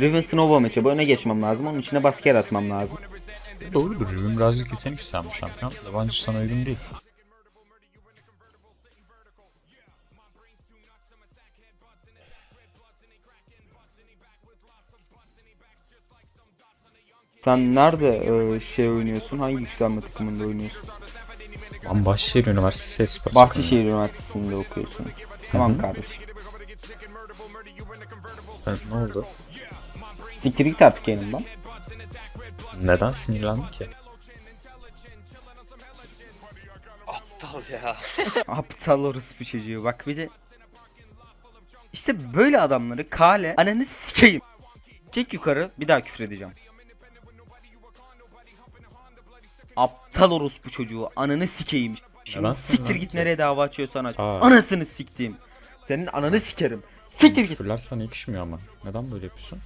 Riven Snowball maçı. Öne geçmem lazım. Onun içine basker atmam lazım. Doğrudur. Riven birazcık yetenek isteyen bir şampiyon. Yabancı sana uygun değil. Sen nerede e, şey oynuyorsun? Hangi yükselme takımında oynuyorsun? Ben Bahçeşehir Üniversitesi Espor Bahçeşehir Üniversitesi'nde okuyorsun. Tamam kardeşim. Evet, ne oldu? Siktir git artık yanımdan. Neden sinirlendin ki? Aptal ya. Aptal orospu çocuğu. Bak bir de işte böyle adamları kale ananı sikeyim. Çek yukarı bir daha küfür edeceğim. Aptal orospu çocuğu ananı sikeyim. Şimdi Neden siktir git ki? nereye dava açıyorsan aç. Aa. Anasını siktiğim. Senin ananı sikerim. Siktir git. Küfürler sana yakışmıyor ama. Neden böyle yapıyorsun?